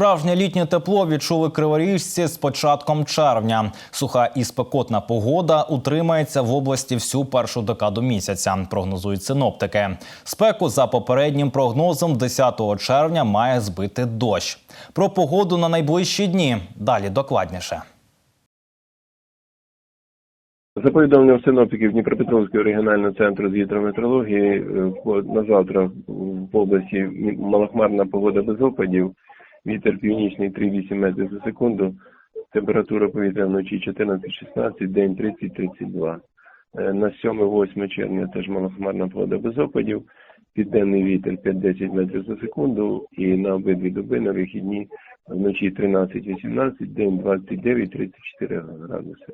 Справжнє літнє тепло відчули криворіжці з початком червня. Суха і спекотна погода утримається в області всю першу декаду місяця. Прогнозують синоптики. Спеку за попереднім прогнозом 10 червня має збити дощ. Про погоду на найближчі дні. Далі докладніше. За повідомленням синоптиків Дніпропетровського регіонального центру з гідрометеорології, е, на завтра в області малохмарна погода без опадів, вітер північний 3,8 метрів за секунду, температура повітря вночі 14-16, день 30-32. Е, На 7-8 червня теж малохмарна погода без опадів, південний вітер 5-10 метрів за секунду і на обидві доби на вихідні вночі 13-18, день 29-34 градуси.